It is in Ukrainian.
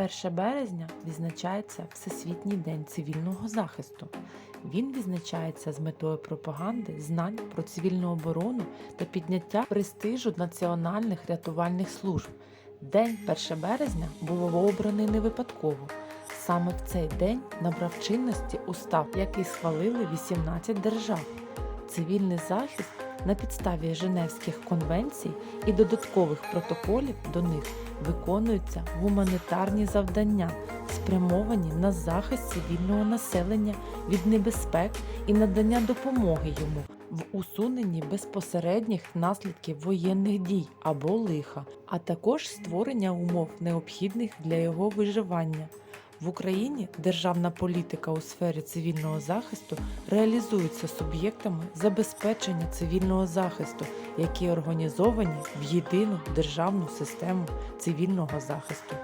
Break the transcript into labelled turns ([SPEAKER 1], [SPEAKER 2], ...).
[SPEAKER 1] 1 березня відзначається Всесвітній день цивільного захисту. Він відзначається з метою пропаганди знань про цивільну оборону та підняття престижу національних рятувальних служб. День 1 березня був обраний не випадково. Саме в цей день набрав чинності устав, який схвалили 18 держав. Цивільний захист на підставі Женевських конвенцій і додаткових протоколів до них виконуються гуманітарні завдання, спрямовані на захист цивільного населення від небезпек і надання допомоги йому в усуненні безпосередніх наслідків воєнних дій або лиха, а також створення умов необхідних для його виживання. В Україні державна політика у сфері цивільного захисту реалізується суб'єктами забезпечення цивільного захисту, які організовані в єдину державну систему цивільного захисту.